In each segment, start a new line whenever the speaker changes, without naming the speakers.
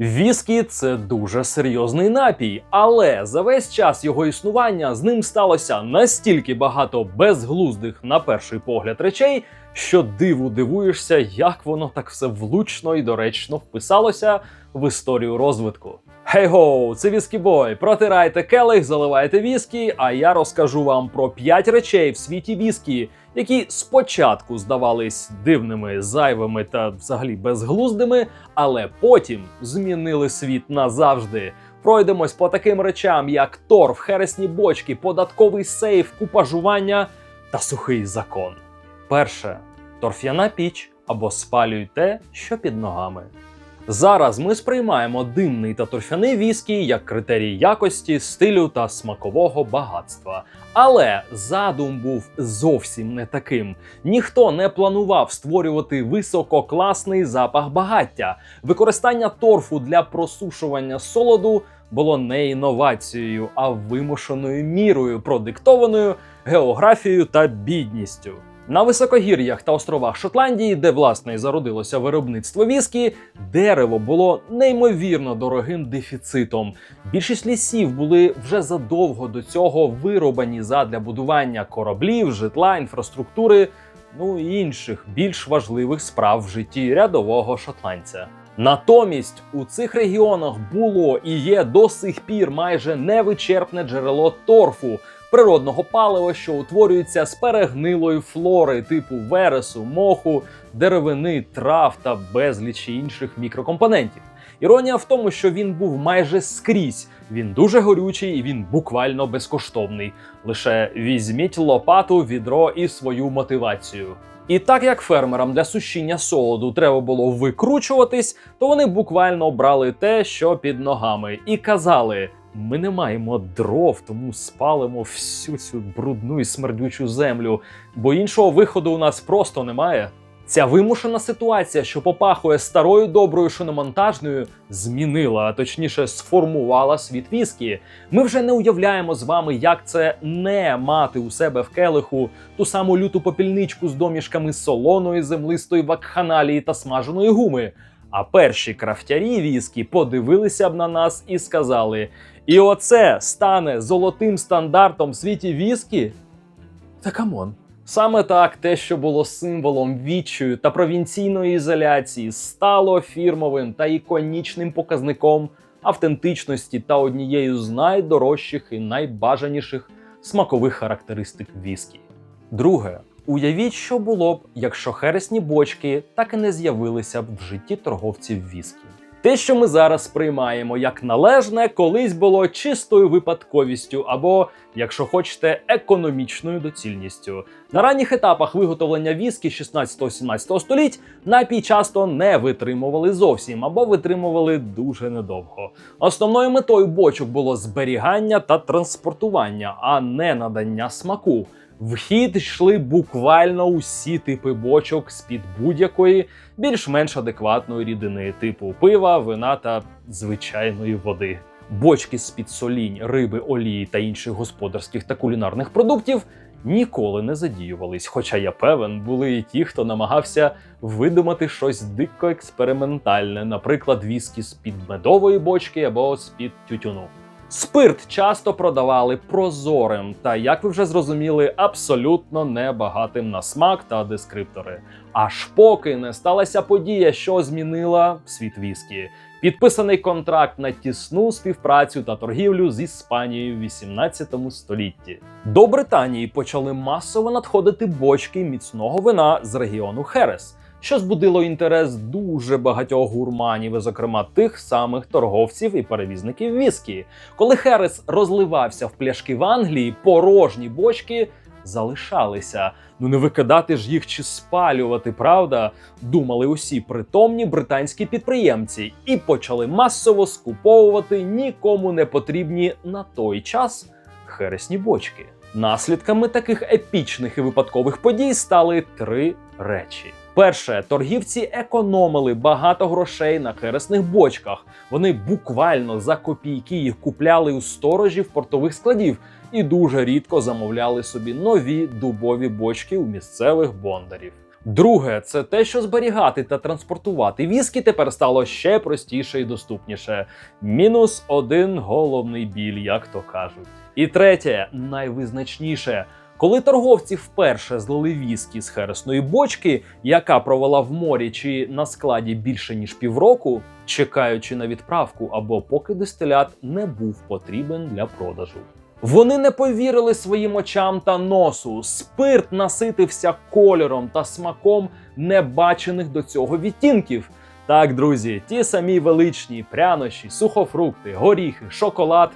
Віскі це дуже серйозний напій, але за весь час його існування з ним сталося настільки багато безглуздих на перший погляд речей, що диву дивуєшся, як воно так все влучно і доречно вписалося в історію розвитку. Хей-гоу, це Віскі Бой. Протирайте келих, заливайте віскі, а я розкажу вам про 5 речей в світі віскі, які спочатку здавались дивними, зайвими та взагалі безглуздими, але потім змінили світ назавжди. Пройдемось по таким речам, як торф, хересні бочки, податковий сейф, купажування та сухий закон. Перше торф'яна піч або спалюй те, що під ногами. Зараз ми сприймаємо димний та торфяний віскі як критерій якості, стилю та смакового багатства. Але задум був зовсім не таким. Ніхто не планував створювати висококласний запах багаття. Використання торфу для просушування солоду було не інновацією, а вимушеною мірою, продиктованою географією та бідністю. На високогір'ях та островах Шотландії, де власне і зародилося виробництво віскі, дерево було неймовірно дорогим дефіцитом. Більшість лісів були вже задовго до цього вирубані задля будування кораблів, житла, інфраструктури, ну і інших більш важливих справ в житті рядового шотландця. Натомість у цих регіонах було і є до сих пір майже невичерпне джерело торфу, природного палива, що утворюється з перегнилої флори типу вересу, моху, деревини, трав та безлічі інших мікрокомпонентів. Іронія в тому, що він був майже скрізь. Він дуже горючий і він буквально безкоштовний. Лише візьміть лопату, відро і свою мотивацію. І так як фермерам для сушіння солоду треба було викручуватись, то вони буквально брали те, що під ногами, і казали: ми не маємо дров, тому спалимо всю цю брудну і смердючу землю, бо іншого виходу у нас просто немає. Ця вимушена ситуація, що попахує старою доброю шиномонтажною, змінила, а точніше сформувала світ віскі. Ми вже не уявляємо з вами, як це не мати у себе в келиху ту саму люту попільничку з домішками солоної, землистої вакханалії та смаженої гуми. А перші крафтярі віскі подивилися б на нас і сказали: І оце стане золотим стандартом в світі віскі? Та камон. Саме так те, що було символом відчаю та провінційної ізоляції, стало фірмовим та іконічним показником автентичності та однією з найдорожчих і найбажаніших смакових характеристик віскі. Друге, уявіть, що було б, якщо хересні бочки так і не з'явилися б в житті торговців віскі. Те, що ми зараз сприймаємо як належне, колись було чистою випадковістю або, якщо хочете, економічною доцільністю. На ранніх етапах виготовлення віскі 16-17 століть напій часто не витримували зовсім або витримували дуже недовго. Основною метою бочок було зберігання та транспортування, а не надання смаку. В хід йшли буквально усі типи бочок з-під будь-якої більш-менш адекватної рідини, типу пива, вина та звичайної води. Бочки з-під солінь, риби, олії та інших господарських та кулінарних продуктів ніколи не задіювались. Хоча я певен, були і ті, хто намагався видумати щось дико експериментальне, наприклад, віскі з-під медової бочки або з-під тютюну. Спирт часто продавали прозорим та, як ви вже зрозуміли, абсолютно небагатим на смак та дескриптори. Аж поки не сталася подія, що змінила світ віскі. Підписаний контракт на тісну співпрацю та торгівлю з Іспанією в 18 столітті. До Британії почали масово надходити бочки міцного вина з регіону Херес що збудило інтерес дуже багатьох гурманів, і, зокрема тих самих торговців і перевізників віскі. Коли Херес розливався в пляшки в Англії, порожні бочки залишалися. Ну не викидати ж їх чи спалювати, правда? Думали усі притомні британські підприємці і почали масово скуповувати нікому не потрібні на той час хересні бочки. Наслідками таких епічних і випадкових подій стали три речі. Перше, торгівці економили багато грошей на хересних бочках. Вони буквально за копійки їх купляли у сторожів портових складів і дуже рідко замовляли собі нові дубові бочки у місцевих бондарів. Друге, це те, що зберігати та транспортувати віскі тепер стало ще простіше і доступніше. Мінус один головний біль, як то кажуть. І третє, найвизначніше. Коли торговці вперше злили віскі з хересної бочки, яка провела в морі чи на складі більше ніж півроку, чекаючи на відправку або поки дистилят не був потрібен для продажу. Вони не повірили своїм очам та носу. Спирт наситився кольором та смаком небачених до цього відтінків. Так, друзі, ті самі величні прянощі, сухофрукти, горіхи, шоколад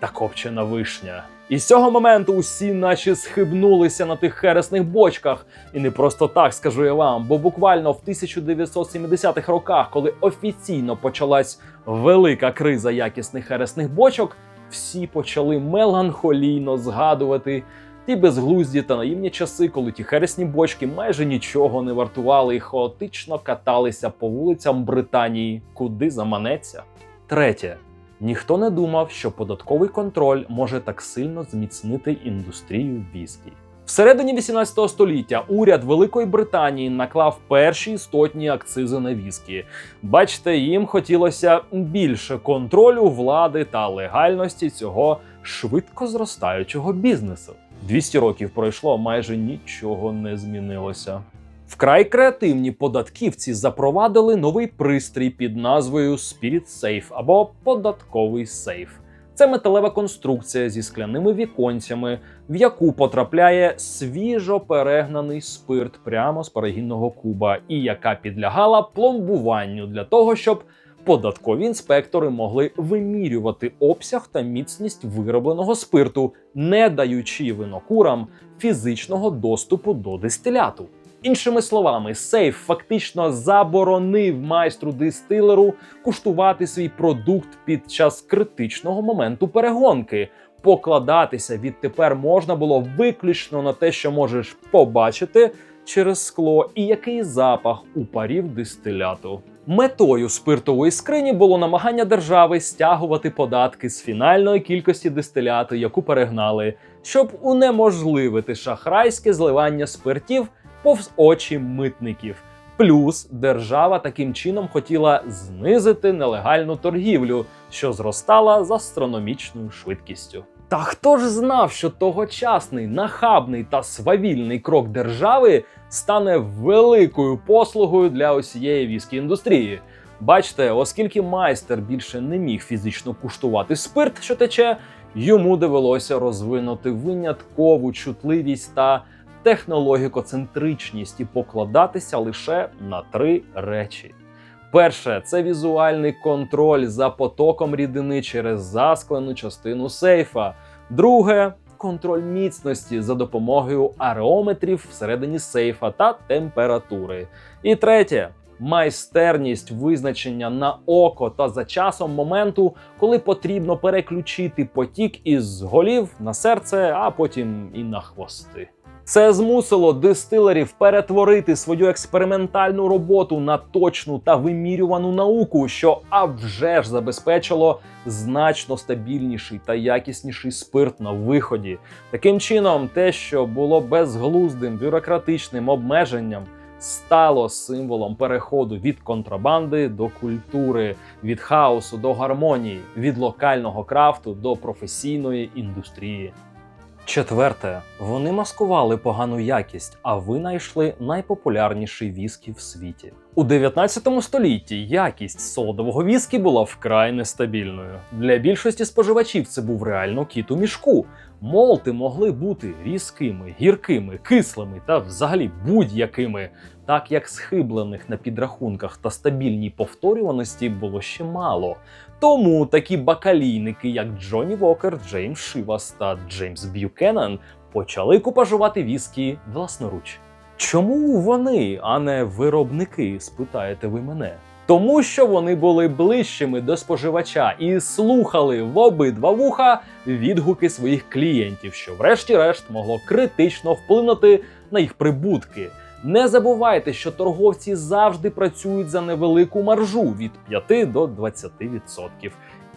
та копчена вишня. І з цього моменту усі наче схибнулися на тих хересних бочках. І не просто так скажу я вам, бо буквально в 1970-х роках, коли офіційно почалась велика криза якісних хересних бочок, всі почали меланхолійно згадувати ті безглузді та наївні часи, коли ті хересні бочки майже нічого не вартували і хаотично каталися по вулицям Британії, куди заманеться. Третє. Ніхто не думав, що податковий контроль може так сильно зміцнити індустрію віскі. Всередині 18 століття уряд Великої Британії наклав перші істотні акцизи на віскі. Бачите, їм хотілося більше контролю влади та легальності цього швидко зростаючого бізнесу. 200 років пройшло, майже нічого не змінилося. Вкрай креативні податківці запровадили новий пристрій під назвою Spirit Safe або податковий сейф. Це металева конструкція зі скляними віконцями, в яку потрапляє свіжо перегнаний спирт прямо з парагінного куба, і яка підлягала пломбуванню для того, щоб податкові інспектори могли вимірювати обсяг та міцність виробленого спирту, не даючи винокурам фізичного доступу до дистиляту. Іншими словами, сейф фактично заборонив майстру дистилеру куштувати свій продукт під час критичного моменту перегонки. Покладатися відтепер можна було виключно на те, що можеш побачити через скло, і який запах у парів дистиляту. Метою спиртової скрині було намагання держави стягувати податки з фінальної кількості дистиляту, яку перегнали, щоб унеможливити шахрайське зливання спиртів повз очі митників. Плюс держава таким чином хотіла знизити нелегальну торгівлю, що зростала з астрономічною швидкістю. Та хто ж знав, що тогочасний нахабний та свавільний крок держави стане великою послугою для усієї віскі індустрії? Бачите, оскільки майстер більше не міг фізично куштувати спирт, що тече, йому довелося розвинути виняткову чутливість та технологікоцентричність і покладатися лише на три речі. Перше це візуальний контроль за потоком рідини через засклену частину сейфа. Друге контроль міцності за допомогою ареометрів всередині сейфа та температури. І третє майстерність визначення на око та за часом моменту, коли потрібно переключити потік із голів на серце, а потім і на хвости. Це змусило дистилерів перетворити свою експериментальну роботу на точну та вимірювану науку, що а вже ж забезпечило значно стабільніший та якісніший спирт на виході. Таким чином, те, що було безглуздим бюрократичним обмеженням, стало символом переходу від контрабанди до культури, від хаосу до гармонії, від локального крафту до професійної індустрії. Четверте, вони маскували погану якість, а винайшли найпопулярніший віскі в світі. У 19 столітті якість солодового віскі була вкрай нестабільною. Для більшості споживачів це був реально кіт у мішку. Молти могли бути різкими, гіркими, кислими та взагалі будь-якими, так як схиблених на підрахунках та стабільній повторюваності було ще мало. Тому такі бакалійники, як Джонні Вокер, Джеймс Шивас та Джеймс Б'юкенен, почали купажувати віскі власноруч. Чому вони, а не виробники, спитаєте ви мене? Тому що вони були ближчими до споживача і слухали в обидва вуха відгуки своїх клієнтів, що, врешті-решт, могло критично вплинути на їх прибутки. Не забувайте, що торговці завжди працюють за невелику маржу від 5 до 20%.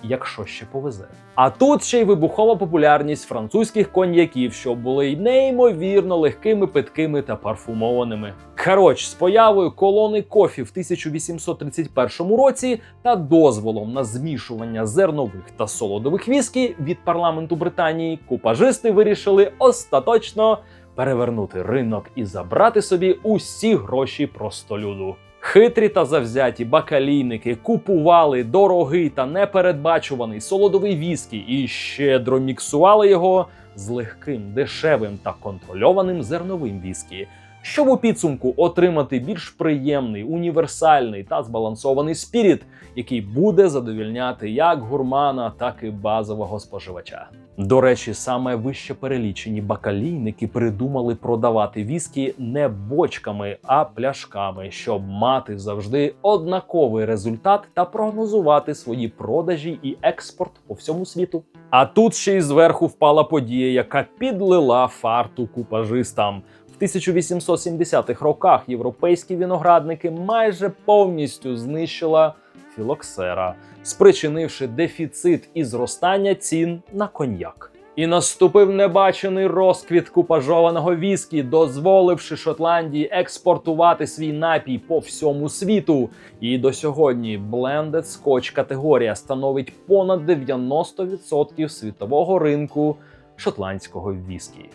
якщо ще повезе. А тут ще й вибухова популярність французьких коньяків, що були й неймовірно легкими, питкими та парфумованими. Коротше, з появою колони кофі в 1831 році та дозволом на змішування зернових та солодових віскі від парламенту Британії купажисти вирішили остаточно перевернути ринок і забрати собі усі гроші простолюду. Хитрі та завзяті бакалійники купували дорогий та непередбачуваний солодовий віскі і щедро міксували його з легким, дешевим та контрольованим зерновим віскі, щоб у підсумку отримати більш приємний, універсальний та збалансований спіріт, який буде задовільняти як гурмана, так і базового споживача. До речі, саме вище перелічені бакалійники придумали продавати віскі не бочками, а пляшками, щоб мати завжди однаковий результат та прогнозувати свої продажі і експорт по всьому світу. А тут ще й зверху впала подія, яка підлила фарту купажистам. В 1870-х роках європейські виноградники майже повністю знищила філоксера, спричинивши дефіцит і зростання цін на коньяк. І наступив небачений розквіт купажованого віскі, дозволивши Шотландії експортувати свій напій по всьому світу. І до сьогодні Blended Scotch категорія становить понад 90% світового ринку шотландського віскі.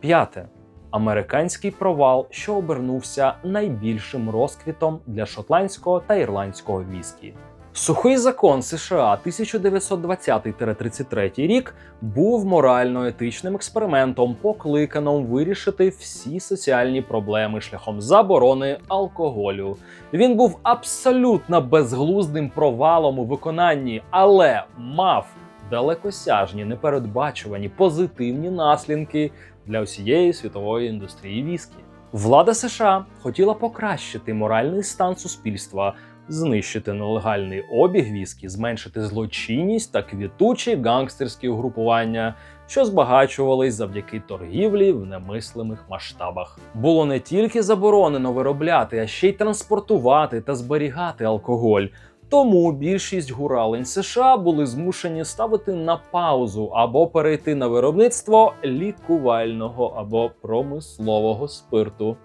П'яте американський провал, що обернувся найбільшим розквітом для шотландського та ірландського віскі. Сухий закон США 1920-33 рік був морально-етичним експериментом, покликаним вирішити всі соціальні проблеми шляхом заборони алкоголю. Він був абсолютно безглуздим провалом у виконанні, але мав далекосяжні, непередбачувані позитивні наслідки для усієї світової індустрії віскі. Влада США хотіла покращити моральний стан суспільства, знищити нелегальний обіг віскі, зменшити злочинність та квітучі гангстерські угрупування, що збагачувались завдяки торгівлі в немислимих масштабах. Було не тільки заборонено виробляти, а ще й транспортувати та зберігати алкоголь. Тому більшість гуралень США були змушені ставити на паузу або перейти на виробництво лікувального або промислового спирту.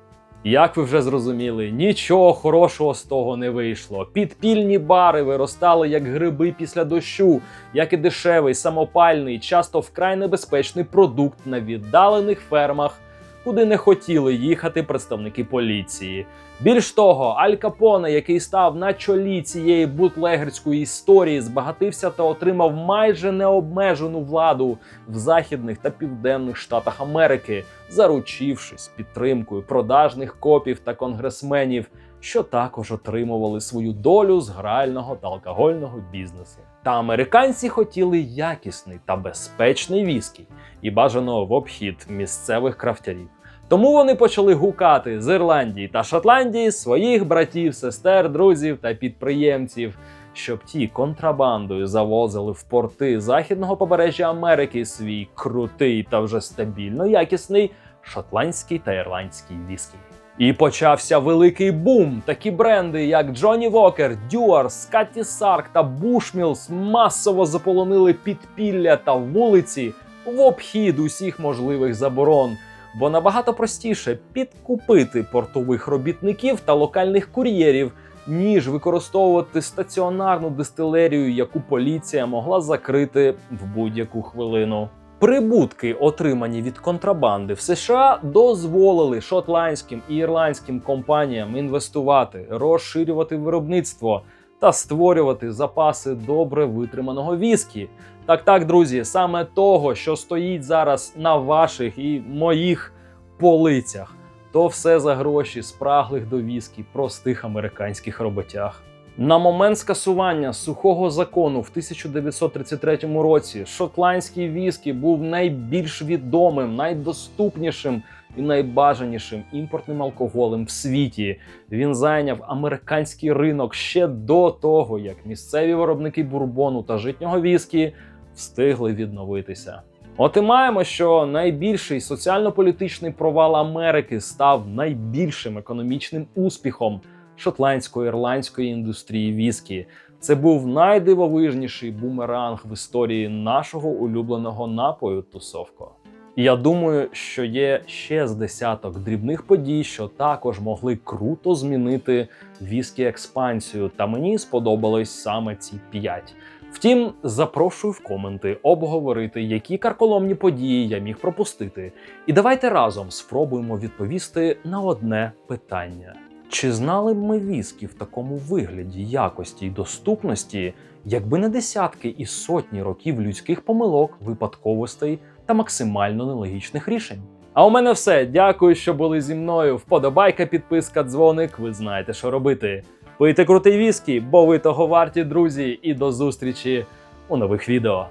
Як ви вже зрозуміли, нічого хорошого з того не вийшло. Підпільні бари виростали як гриби після дощу, як і дешевий, самопальний, часто вкрай небезпечний продукт на віддалених фермах, куди не хотіли їхати представники поліції. Більш того, Аль Капоне, який став на чолі цієї бутлегерської історії, збагатився та отримав майже необмежену владу в західних та південних штатах Америки, заручившись підтримкою продажних копів та конгресменів, що також отримували свою долю з грального та алкогольного бізнесу. Та американці хотіли якісний та безпечний віскі і бажано в обхід місцевих крафтярів. Тому вони почали гукати з Ірландії та Шотландії своїх братів, сестер, друзів та підприємців, щоб ті контрабандою завозили в порти західного побережжя Америки свій крутий та вже стабільно якісний шотландський та ірландський віскі. І почався великий бум. Такі бренди, як Джонні Вокер, Дюар, Скатті Сарк та Бушмілс масово заполонили підпілля та вулиці в обхід усіх можливих заборон. Бо набагато простіше підкупити портових робітників та локальних кур'єрів, ніж використовувати стаціонарну дистилерію, яку поліція могла закрити в будь-яку хвилину. Прибутки, отримані від контрабанди в США, дозволили шотландським і ірландським компаніям інвестувати, розширювати виробництво та створювати запаси добре витриманого віскі. Так, так, друзі, саме того, що стоїть зараз на ваших і моїх полицях, то все за гроші спраглих до віскі простих американських роботяг. На момент скасування сухого закону в 1933 році шотландський віскі був найбільш відомим, найдоступнішим і найбажанішим імпортним алкоголем в світі. Він зайняв американський ринок ще до того, як місцеві виробники бурбону та житнього віскі встигли відновитися. От і маємо, що найбільший соціально-політичний провал Америки став найбільшим економічним успіхом шотландської ірландської індустрії віскі. Це був найдивовижніший бумеранг в історії нашого улюбленого напою тусовко. Я думаю, що є ще з десяток дрібних подій, що також могли круто змінити віскі експансію. Та мені сподобались саме ці п'ять. Втім, запрошую в коменти обговорити, які карколомні події я міг пропустити. І давайте разом спробуємо відповісти на одне питання: чи знали б ми віскі в такому вигляді, якості й доступності, якби не десятки і сотні років людських помилок, випадковостей та максимально нелогічних рішень? А у мене все. Дякую, що були зі мною. Вподобайка, підписка, дзвоник. Ви знаєте, що робити. Пийте крутий віскі, бо ви того варті, друзі, і до зустрічі у нових відео.